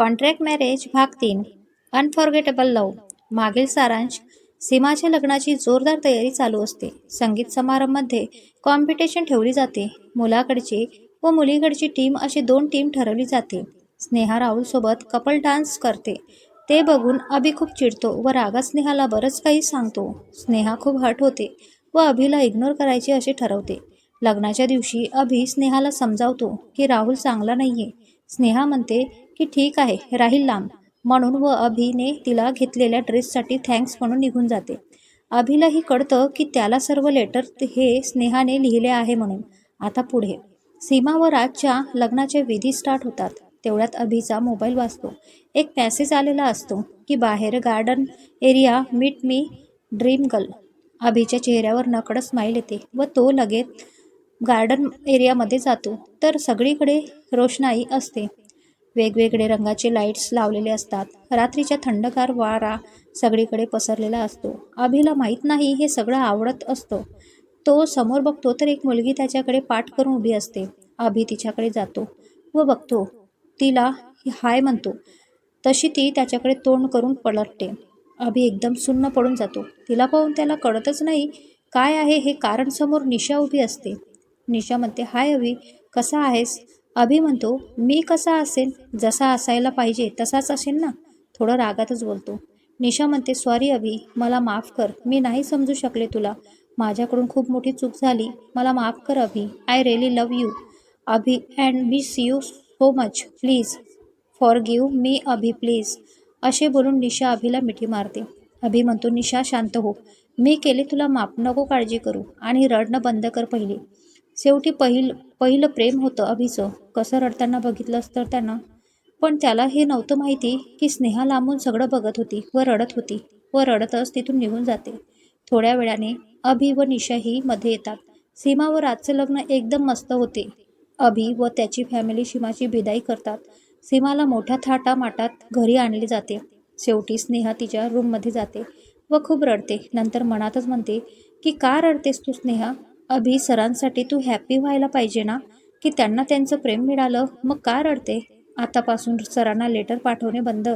Contract marriage भाग तीन. Unforgettable लव मागील सारांश सीमाच्या लग्नाची जोरदार तयारी चालू असते. संगीत समारंभामध्ये कॉम्पिटिशन ठेवली जाते. मुलाकडची व मुलीकडची टीम अशी दोन टीम ठरवली जाते. स्नेहा राहुलसोबत कपल डान्स करते. ते बघून अभि खूप चिडतो व रागात स्नेहाला बरंच काही सांगतो. स्नेहा खूप हट होते व अभिला इग्नोर करायचे असे ठरवते. लग्नाच्या दिवशी अभि स्नेहाला समजावतो की राहुल चांगला नाहीये. स्नेहा म्हणते की ठीक आहे राहील लांब. म्हणून व अभिने तिला घेतलेल्या ड्रेससाठी थँक्स म्हणून निघून जाते. अभिलाही कळतं की त्याला सर्व लेटर हे स्नेहाने लिहिले आहे म्हणून. आता पुढे. सीमा व राजच्या लग्नाचे विधी स्टार्ट होतात. तेवढ्यात अभिचा मोबाईल वाचतो एक मॅसेज आलेला असतो की बाहेर garden area meet me dream girl. अभिच्या चेहऱ्यावर नकळत स्माईल येते व तो लगेच गार्डन एरियामध्ये जातो. तर सगळीकडे रोषणाई असते. वेगवेगळे रंगाचे लाईट्स लावलेले असतात. रात्रीच्या थंडगार वारा सगळीकडे पसरलेला असतो. अभिला माहीत नाही हे सगळं आवडत असतं. तो समोर बघतो तर एक मुलगी त्याच्याकडे पाठ करून उभी असते. अभि तिच्याकडे जातो व बघतो. तिला हाय म्हणतो. तशी ती त्याच्याकडे तोंड करून पलटते. अभि एकदम सुन्न पडून जातो. तिला पाहून त्याला कळतच नाही काय आहे हे कारण समोर निशा उभी असते. निशा म्हणते हाय अभि कसा आहेस? अभि म्हणतो मी कसा असेल? जसा असायला पाहिजे तसाच असेल ना? थोडं रागातच बोलतो. निशा म्हणते सॉरी अभि मला माफ कर मी नाही समजू शकले तुला. माझ्याकडून खूप मोठी चूक झाली. मला माफ कर Abhi I really love you Abhi and me see you so much please forgive me Abhi please असे बोलून निशा अभिला मिठी मारते. अभि म्हणतो निशा शांत हो. मी केले तुला माफ नको काळजी करू आणि रडणं बंद कर पहिले. शेवटी पहिल पहिलं प्रेम होतं अभिचं. कसं रडताना बघितलंस तर त्यानं. पण त्याला हे नव्हतं माहिती की स्नेहा लांबून सगळं बघत होती व रडत होती व रडतच तिथून निघून जाते. थोड्या वेळाने अभि व निशाही मध्ये येतात. सीमा व राजचं लग्न एकदम मस्त होते. अभि व त्याची फॅमिली सीमाची भिदाई करतात. सीमाला मोठ्या थाटामाटात घरी आणले जाते. शेवटी स्नेहा तिच्या रूममध्ये जाते व खूप रडते. नंतर मनातच म्हणते की का रडतेस तू स्नेहा? अभि सरांसाठी तू हॅपी व्हायला पाहिजे ना? की त्यांना त्यांचं प्रेम मिळालं मग का रडते? आतापासून सरांना लेटर पाठवणे बंद.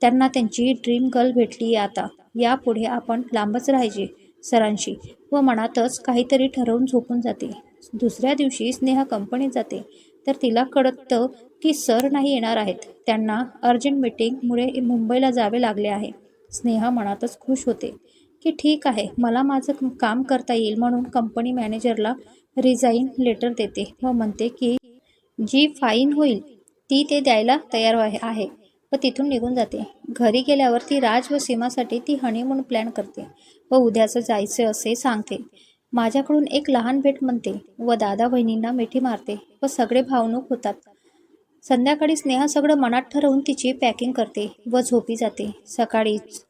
त्यांना त्यांची ड्रीम गर्ल भेटली आहे आता. यापुढे आपण लांबच राहायचे सरांशी. व मनातच काहीतरी ठरवून झोपून जाते. दुसऱ्या दिवशी स्नेहा कंपनीत जाते. तर तिला कळतं की सर नाही येणार आहेत. त्यांना अर्जंट मीटिंगमुळे मुंबईला जावे लागले आहे. स्नेहा मनातच खुश होते. की ठीक आहे मला माझं काम करता येईल म्हणून कंपनी मॅनेजरला रिझाईन लेटर देते. व म्हणते की जी फाईन होईल ती ते द्यायला तयार आहे आहे. व तिथून निघून जाते. घरी गेल्यावर ती राज व सीमासाठी ती हनीमून प्लॅन करते व उद्याचं जायचं असे सांगते. माझ्याकडून एक लहान भेट म्हणते व दादा बहिणींना मिठी मारते व सगळे भावनूक होतात. संध्याकाळी स्नेहा सगळं मनात ठरवून तिची पॅकिंग करते व झोपी जाते. सकाळीच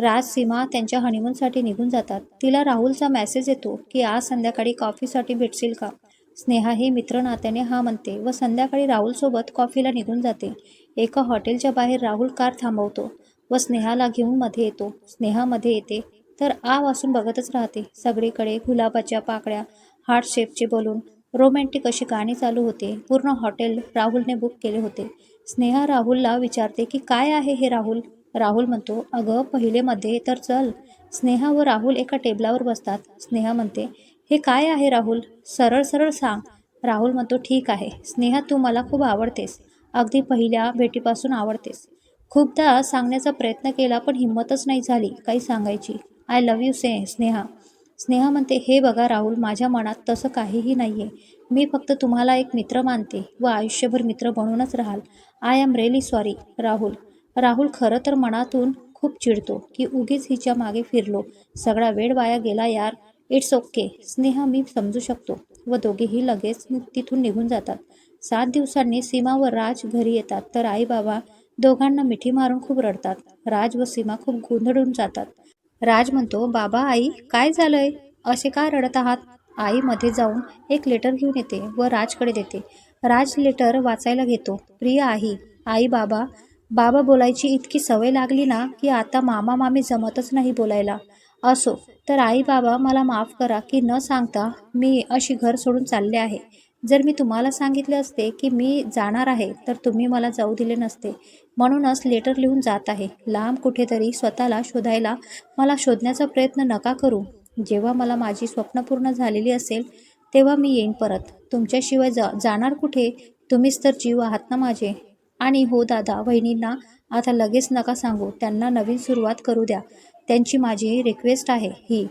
राज सीमा त्यांच्या हनीमूनसाठी निघून जातात. तिला राहुलचा मेसेज येतो की आज संध्याकाळी कॉफीसाठी भेटशील का? स्नेहा हे मित्र नात्याने हा म्हणते व संध्याकाळी राहुलसोबत कॉफीला निघून जाते. एका हॉटेलच्या बाहेर राहुल कार थांबवतो व स्नेहाला घेऊन मध्ये येतो. स्नेहामध्ये येते तर आ वासून बघतच राहते. सगळीकडे गुलाबाच्या पाकळ्या हार्ट शेपचे बलून रोमॅन्टिक अशी गाणी चालू होते. पूर्ण हॉटेल राहुलने बुक केले होते. स्नेहा राहुलला विचारते की काय आहे हे राहुल? राहुल म्हणतो अगं पहिलेमध्ये तर चल. स्नेहा व राहुल एका टेबलावर बसतात. स्नेहा म्हणते हे काय आहे राहुल? सरळ सरळ सांग. राहुल म्हणतो ठीक आहे. स्नेहा तू मला खूप आवडतेस. अगदी पहिल्या भेटीपासून आवडतेस. खूपदा सांगण्याचा प्रयत्न केला पण हिंमतच नाही झाली काही सांगायची. I love you say Sneha. Sneha म्हणते हे बघा राहुल माझ्या मनात तसं काहीही नाही आहे मी फक्त तुम्हाला एक मित्र मानते व आयुष्यभर मित्र बनूनच राहाल. I am really sorry Rahul. Rahul खरं तर मनातून खूप चिडतो की उगीच हिच्या मागे फिरलो. सगळा वेळ वाया गेला यार. इट्स ओके स्नेहा मी समजू शकतो. व दोघेही लगेच तिथून निघून जातात. सात दिवसांनी सीमा व राज घरी येतात. तर आई बाबा दोघांना मिठी मारून खूप रडतात. राज व सीमा खूप गोंधळून जातात. राज म्हणतो बाबा आई काय झालंय? असे का रडत आहात? आई मध्ये जाऊन एक लेटर घेऊन येते व राजकडे देते. राज लेटर वाचायला घेतो. प्रिय आई आई बाबा बाबा बोलायची इतकी सवय लागली ना की आता मामा मामी जमतच नाही बोलायला. असो तर आई बाबा मला माफ करा की न सांगता मी अशी घर सोडून चालले आहे. जर मी तुम्हाला सांगितले असते की मी जाणार आहे तर तुम्ही मला जाऊ दिले नसते. म्हणूनच लेटर लिहून जात आहे. लांब कुठेतरी स्वतःला शोधायला मला शोधण्याचा प्रयत्न नका करू. जेव्हा मला माझी स्वप्न पूर्ण झालेली असेल तेव्हा मी येईन परत. तुमच्याशिवाय जा जाणार कुठे? तुम्हीच तर जीव आहात ना माझे. आणि हो दादा वहिनींना आता लगेच नका सांगू. त्यांना नवीन सुरुवात करू द्या. त्यांची माझी रिक्वेस्ट आहे ही.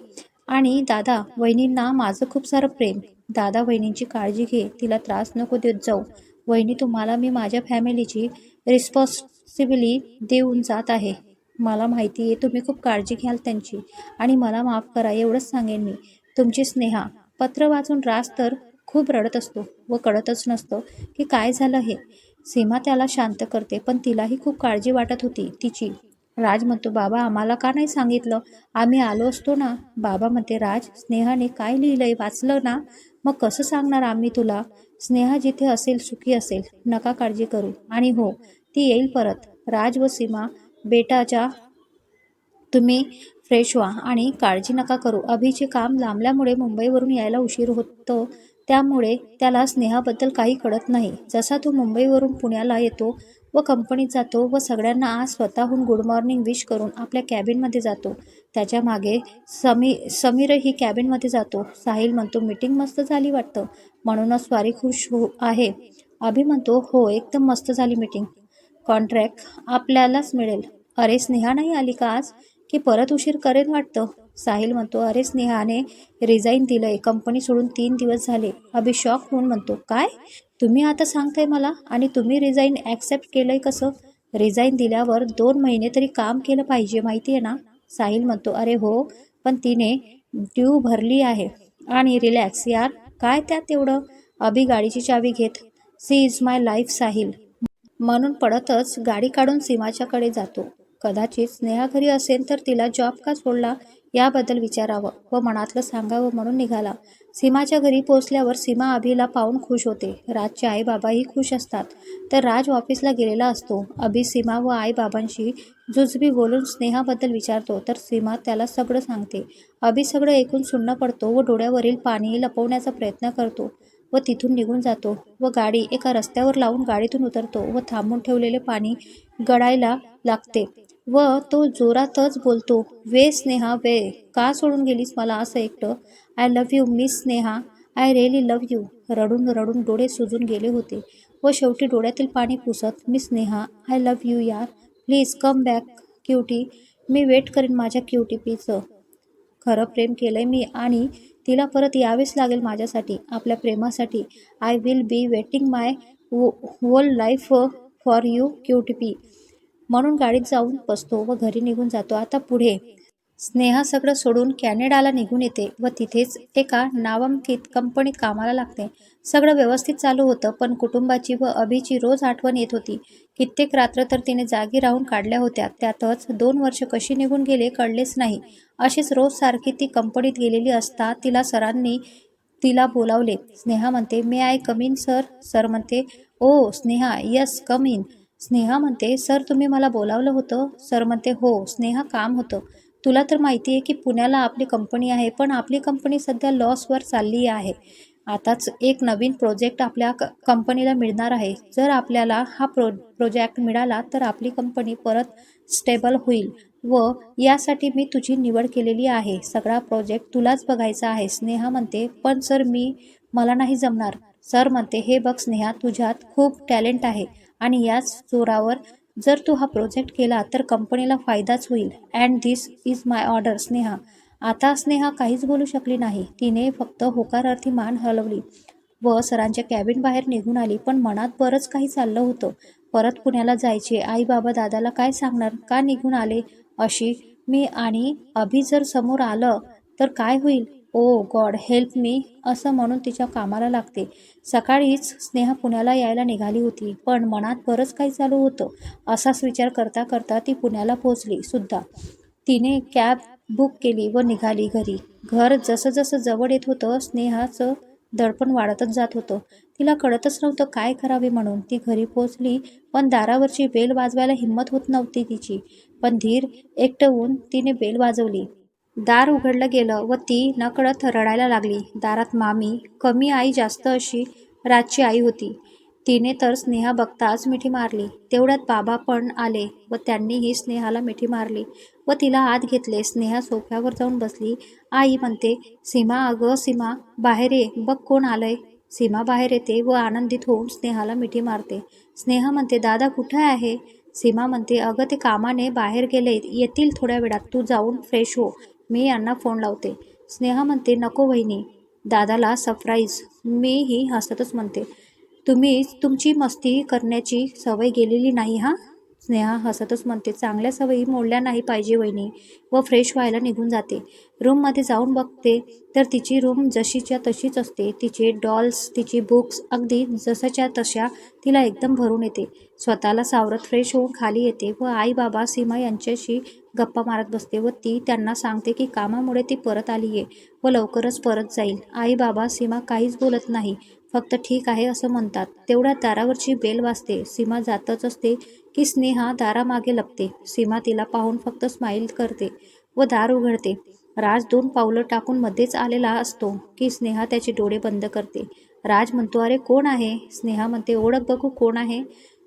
आणि दादा वहिनींना माझं खूप सारं प्रेम. दादा वहिनींची काळजी घे. तिला त्रास नको देत जाऊ. वहिनी तुम्हाला मी माझ्या फॅमिलीची रिस्पॉन्सिबिली देऊन जात आहे. मला माहिती आहे तुम्ही खूप काळजी घ्याल त्यांची. आणि मला माफ करा एवढंच सांगेन मी. तुमची स्नेहा पत्र वाचून रास तर खूप रडत असतो व कळतच नसतं की काय झालं हे. सीमा त्याला शांत करते पण तिलाही खूप काळजी वाटत होती तिची. राज म्हणतो बाबा आम्हाला का नाही सांगितलं? आम्ही आलो असतो ना. बाबा म्हणते राज स्नेहाने काय लिहिलंय? वाचलं ना? मग कसं सांगणार आम्ही तुला? स्नेहा जिथे असेल सुखी असेल. नका काळजी करू. आणि हो ती येईल परत. राज व सीमा बेटाच्या तुम्ही फ्रेश व्हा आणि काळजी नका करू. अभिचे काम लांबल्यामुळे मुंबईवरून यायला उशीर होतो. त्यामुळे त्याला स्नेहाबद्दल काही कळत नाही. जसा तो मुंबईवरून पुण्याला येतो व कंपनीत जातो व सगळ्यांना आज स्वतःहून गुड मॉर्निंग विश करून आपल्या कॅबिनमध्ये जातो. त्याच्यामागे समी समीरही कॅबिनमध्ये जातो. साहिल म्हणतो मीटिंग मस्त झाली वाटतं. म्हणूनच स्वारी खुश हो आहे. अभि म्हणतो हो एकदम मस्त झाली मीटिंग कॉन्ट्रॅक्ट आपल्यालाच मिळेल. अरे स्नेहा नाही आली का आज? की परत उशीर करेन वाटतं? साहिल म्हणतो अरे स्नेहाने रिझाईन दिलंय. कंपनी सोडून तीन दिवस झाले. अभि शॉक होऊन म्हणतो काय? तुम्ही आता सांगताय मला? आणि तुम्ही रिझाईन ॲक्सेप्ट केलंय कसं? रिझाईन दिल्यावर दोन महिने तरी काम केलं पाहिजे माहिती आहे ना? साहिल म्हणतो अरे हो पण तिने ड्यू भरली आहे. आणि रिलॅक्स यार. काय त्यात तेवढं अभि गाडीची चावी घेत she is my life Sahil. म्हणून पडतच गाडी काढून सीमाच्याकडे जातो. कदाचित स्नेहा घरी असेल तर तिला जॉब का सोडला? याबद्दल विचारावं व मनातलं सांगावं म्हणून निघाला. सीमाच्या घरी पोचल्यावर सीमा अभिला पाहून खुश होते. राजचे आई बाबाही खुश असतात. तर राज ऑफिसला गेलेला असतो. अभि सीमा व आई बाबांशी जुजबी बोलून स्नेहाबद्दल विचारतो. तर सीमा त्याला सगळं सांगते. अभि सगळं ऐकून सुन्न पडतो व डोळ्यावरील पाणी लपवण्याचा प्रयत्न करतो व तिथून निघून जातो व गाडी एका रस्त्यावर लावून गाडीतून उतरतो व थांबून ठेवलेले पाणी गळायला लागते. व तो जोरातच बोलतो वे स्नेहा वे का सोडून गेलीस मला असं एकटं? I love you miss Sneha. I really love you रडून रडून डोळे सुजून गेले होते व शेवटी डोळ्यातील पाणी पुसत मी स्नेहा आय लव्ह यू यार. प्लीज कम बॅक क्युटी मी वेट करेन माझ्या क्युटीपीचं खरं प्रेम केलंय मी आणि तिला परत यावेच लागेल माझ्यासाठी आपल्या प्रेमासाठी. I will be waiting my whole life for you cutie pie म्हणून गाडीत जाऊन बसतो व घरी निघून जातो. आता पुढे स्नेहा सगळं सोडून कॅनडाला निघून येते व तिथेच एका नामांकित कंपनीत कामाला लागते. सगळं व्यवस्थित चालू होतं पण कुटुंबाची व अभिची रोज आठवण येत होती. कित्येक रात्र तर तिने जागी राहून काढल्या होत्या. त्यातच दोन वर्ष कशी निघून गेले कळलेच नाही. अशीच रोज सारखी ती कंपनीत गेलेली असता तिला सरांनी तिला बोलावले. स्नेहा म्हणते may I come in sir sir म्हणते ओ Sneha yes come in Sneha म्हणते सर तुम्ही मला बोलावलं होतं. सर म्हणते हो स्नेहा काम होतं. तुला तर माहिती आहे की पुण्याला आपली कंपनी आहे पण आपली कंपनी सध्या लॉसवर चालली आहे. आताच एक नवीन प्रोजेक्ट आपल्या क कंपनीला मिळणार आहे. जर आपल्याला हा प्रो प्रोजेक्ट मिळाला तर आपली कंपनी परत स्टेबल होईल व यासाठी मी तुझी निवड केलेली आहे. सगळा प्रोजेक्ट तुलाच बघायचा आहे. स्नेहा म्हणते पण सर मी मला नाही जमणार. सर म्हणते हे बघ स्नेहा तुझ्यात खूप टॅलेंट आहे. आणि याच जोरावर जर तू हा प्रोजेक्ट केला तर कंपनीला फायदाच होईल. And this is my order Sneha. आता स्नेहा काहीच बोलू शकली नाही. तिने फक्त होकारार्थी मान हलवली व सरांच्या कॅबिन बाहेर निघून आली. पण मनात बरंच काही चाललं होतं. परत पुण्याला जायचे. आई बाबा दादाला काय सांगणार? का निघून आले? अशी मी आणि अभि जर समोर आलं तर काय होईल? ओ गॉड हेल्प मी असं म्हणून तिच्या कामाला लागते. सकाळीच स्नेहा पुण्याला यायला निघाली होती पण मनात बरंच काही चालू होतं. असाच विचार करता करता ती पुण्याला पोचली सुद्धा. तिने कॅब बुक केली व निघाली घरी. घर जसं जसं जवळ येत होतं स्नेहाचं दडपण वाढतच जात होतं. तिला कळतच नव्हतं काय करावे म्हणून ती घरी पोचली पण दारावरची बेल वाजवायला हिंमत होत नव्हती तिची. पण धीर एकटवून तिने बेल वाजवली. दार उघडलं गेलं व ती नकळत रडायला लागली. दारात मामी कमी आई जास्त अशी राजची आई होती. तिने तर स्नेहा बघताच मिठी मारली. तेवढ्यात बाबा पण आले व त्यांनीही स्नेहाला मिठी मारली व तिला आत घेतले. स्नेहा सोफ्यावर जाऊन बसली. आई म्हणते सीमा अगं सीमा बाहेर ये. बघ कोण आलंय. सीमा बाहेर येते व आनंदित होऊन स्नेहाला मिठी मारते. स्नेहा म्हणते दादा कुठे आहे? सीमा म्हणते अगं ते कामाने बाहेर गेले येतील थोड्या वेळात. तू जाऊन फ्रेश हो. मी यांना फोन लावते. स्नेहा म्हणते नको वहिनी दादाला सरप्राईज मीही हसतच म्हणते तुम्ही तुमची मस्ती करण्याची सवय गेलेली नाही हा? स्नेहा हसतच म्हणते चांगल्या सवयी मोडल्या नाही पाहिजे वहिनी व फ्रेश व्हायला निघून जाते. रूममध्ये जाऊन बघते तर तिची रूम जशीच्या तशीच असते. तिचे डॉल्स तिची बुक्स अगदी जसाच्या तशा तिला एकदम भरून येते. स्वतःला सावरत फ्रेश होऊन खाली येते व आई बाबा सीमा यांच्याशी गप्पा मारत बसते व ती त्यांना सांगते की कामामुळे ती परत आली आहे व लवकरच परत जाईल. आई बाबा सीमा काहीच बोलत नाही. फक्त ठीक आहे असं म्हणतात. तेवढ्या दारावरची बेल वाजते. सीमा जातच असते की स्नेहा दारामागे लपते. सीमा तिला पाहून फक्त स्माईल करते व दार उघडते. राज दोन पावलं टाकून मध्येच आलेला असतो की स्नेहा त्याचे डोळे बंद करते. राज म्हणतो अरे कोण आहे? स्नेहा म्हणते ओळख बघू कोण आहे.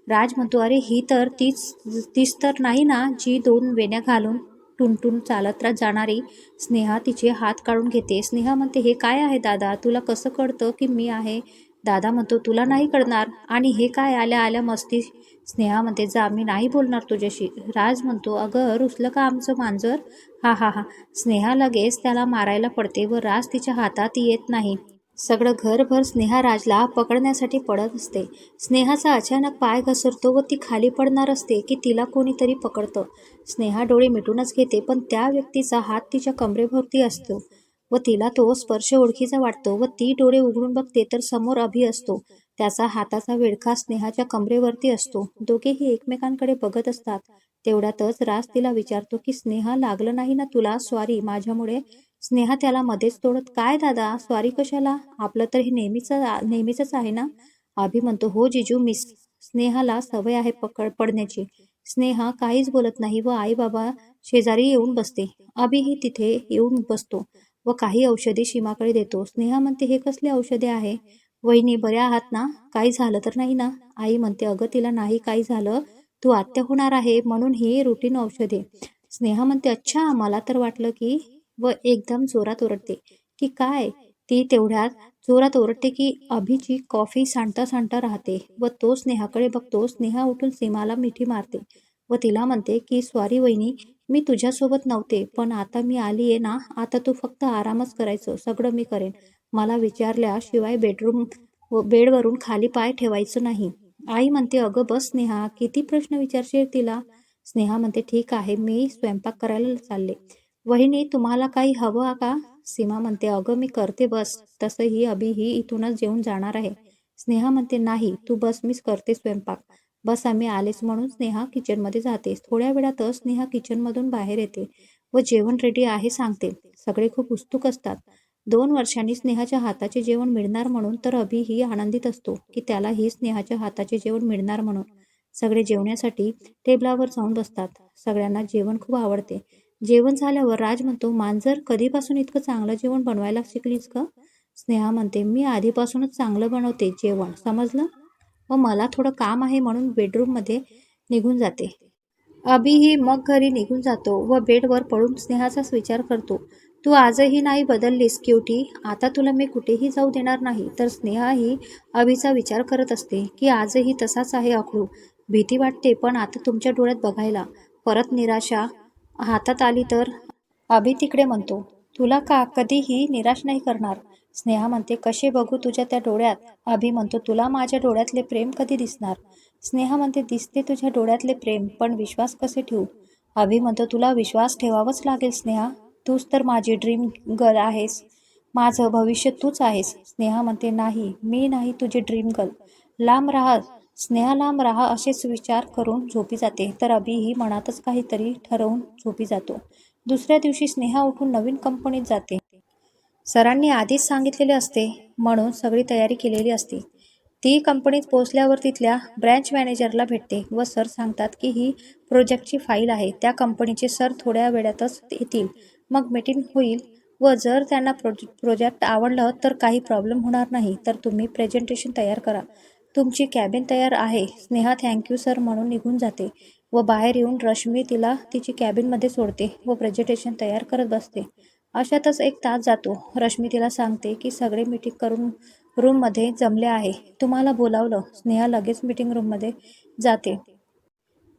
राज म्हणतो अरे ही तर तीच तीच तर नाही ना जी दोन वेण्या घालून टुनटुन चालत रा- जाणारी स्नेहा तिचे हात काढून घेते. स्नेहा म्हणते हे काय आहे दादा? तुला कसं कळतं की मी आहे? दादा म्हणतो तुला नाही कळणार. आणि हे काय आल्या आल्या मस्ती? स्नेहा म्हणते जा मी नाही बोलणार तुझ्याशी. राज म्हणतो अगं रुसलं का आमचं मांजर? हा हा हा. स्नेहा लगेच त्याला मारायला पडते व राज तिच्या हातात येत नाही. सगळं घरभर स्नेहा राजला पकडण्यासाठी पडत असते. स्नेहाचा अचानक पाय घसरतो व ती खाली पडणार असते की तिला कोणीतरी पकडतं. स्नेहा डोळे मिटूनच घेते पण त्या व्यक्तीचा हात तिच्या कमरेभोवती असतो व तिला तो स्पर्श ओळखीचा वाटतो व ती डोळे उघडून बघते तर समोर अभि असतो. त्याचा हाताचा विळखा स्नेहाच्या कमरेवरती असतो. दोघेही एकमेकांकडे बघत असतात. तेवढ्यातच राज तिला विचारतो की स्नेहा लागलं नाही ना तुला? सॉरी माझ्यामुळे स्नेहा त्याला मध्येच तोडत काय दादा? सॉरी कशाला? आपलं तर हे नेहमीच नेहमीच आहे ना? अभि म्हणतो हो जिजू मिस स्नेहाला सवय आहे पकड पडण्याची. स्नेहा काहीच बोलत नाही व आई बाबा शेजारी येऊन बसते. अभिही तिथे येऊन बसतो व काही औषधी सीमाकडे देतो. स्नेहा म्हणते हे कसले औषधे आहे? वहिनी बऱ्या आहात ना? काही झालं तर नाही ना? आई म्हणते अगं तिला नाही काही झालं. तू आत्या होणार आहे म्हणून ही रुटीन औषधे. स्नेहा म्हणते अच्छा मला तर वाटलं की व एकदम जोरात ओरडते. की काय? ती तेवढ्यात जोरात ओरडते की अभिची कॉफी सांडता सांडता राहते व तो स्नेहाकडे बघतो. स्नेहा उठून सीमाला मिठी मारते व तिला म्हणते की स्वारी वहिनी मी तुझ्यासोबत नव्हते पण आता मी आली आहे ना आता तू फक्त आरामच करायचं सगळं मी करेन. मला विचारल्याशिवाय बेडरूम व बेडवरून खाली पाय ठेवायचं नाही. आई म्हणते अगं बस स्नेहा किती प्रश्न विचारशील तिला? स्नेहा म्हणते ठीक आहे मी स्वयंपाक करायला चालले. वहिनी तुम्हाला काही हवं का? सीमा म्हणते अगं मी करते बस. तसंही अभिही इथूनच जेवून जाणार आहे. स्नेहा म्हणते नाही तू बस मीच करते स्वयंपाक. बस आम्ही आलेच म्हणून स्नेहा किचनमध्ये जाते. थोड्या वेळातच स्नेहा किचनमधून बाहेर येते व जेवण रेडी आहे सांगते. सगळे खूप उत्सुक असतात. दोन वर्षांनी स्नेहाच्या हाताचे जेवण मिळणार म्हणून तर अभिही आनंदित असतो की त्याला ही स्नेहाच्या हाताचे जेवण मिळणार म्हणून. सगळे जेवण्यासाठी टेबलावर जाऊन बसतात. सगळ्यांना जेवण खूप आवडते. जेवण झाल्यावर राज म्हणतो मांजर कधीपासून इतकं चांगलं जेवण बनवायला शिकलीस का स्नेहा म्हणते मी आधीपासूनच चांगलं बनवते जेवण समजलं? व मला थोडं काम आहे म्हणून बेडरूममध्ये निघून जाते. अभिही मग घरी निघून जातो व बेडवर पडून स्नेहाचाच विचार करतो तू आजही नाही बदललीस क्युटी? आता तुला मी कुठेही जाऊ देणार नाही. तर स्नेहाही अभिचा विचार करत असते की आजही तसाच आहे अखळू भीती वाटते पण आता तुमच्या डोळ्यात बघायला. परत निराशा हातात आली तर? अभि तिकडे म्हणतो तुला का कधीही निराश नाही करणार? स्नेहा म्हणते कसे बघू तुझ्या त्या डोळ्यात? अभि म्हणतो तुला माझ्या डोळ्यातले प्रेम कधी दिसणार? स्नेहा म्हणते दिसते तुझ्या डोळ्यातले प्रेम पण विश्वास कसे ठेवू? अभि म्हणतो तुला विश्वास ठेवावाच लागेल स्नेहा. तूच तर माझी ड्रीम गर्ल आहेस. माझं भविष्य तूच आहेस. स्नेहा म्हणते नाही मी नाही तुझी ड्रीम गर्ल. लांब राहा. स्नेहा लांब राहा असेच विचार करून झोपी जाते. तर अभिही मनातच काहीतरी ठरवून झोपी जातो. दुसऱ्या दिवशी स्नेहा उठून नवीन कंपनीत जाते. सरांनी आधीच सांगितलेले असते म्हणून सगळी तयारी केलेली असते. ती कंपनीत पोहोचल्यावर तिथल्या ब्रँच मॅनेजरला भेटते व सर सांगतात की ही प्रोजेक्टची फाईल आहे. त्या कंपनीचे सर थोड्या वेळातच येतील. मग मीटिंग होईल व जर त्यांना प्रोजे प्रोजेक्ट आवडलं तर काही प्रॉब्लेम होणार नाही. तर तुम्ही प्रेझेंटेशन तयार करा. तुमची कॅबिन तयार आहे. स्नेहा थँक्यू सर म्हणून निघून जाते व बाहेर येऊन रश्मी तिला तिची कॅबिनमध्ये सोडते व प्रेझेंटेशन तयार करत बसते. अशातच एक तास जातो. रश्मी तिला सांगते की सगळे मीटिंग करून रूममध्ये जमले आहे. तुम्हाला बोलावलं. स्नेहा लगेच मीटिंग रूममध्ये जाते.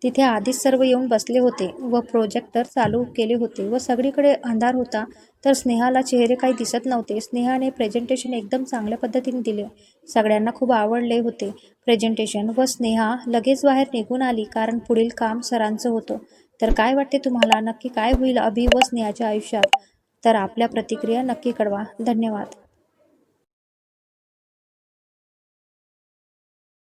तिथे आधीच सर्व येऊन बसले होते व प्रोजेक्टर चालू केले होते व सगळीकडे अंधार होता. तर स्नेहाला चेहरे काही दिसत नव्हते. स्नेहाने प्रेझेंटेशन एकदम चांगल्या पद्धतीने दिले. सगळ्यांना खूप आवडले होते प्रेझेंटेशन व स्नेहा लगेच बाहेर निघून आली कारण पुढील काम सरांचं होतं. तर काय वाटते तुम्हाला? नक्की काय होईल अभि व स्नेहाच्या आयुष्यात? तर आपल्या प्रतिक्रिया नक्की कळवा. धन्यवाद.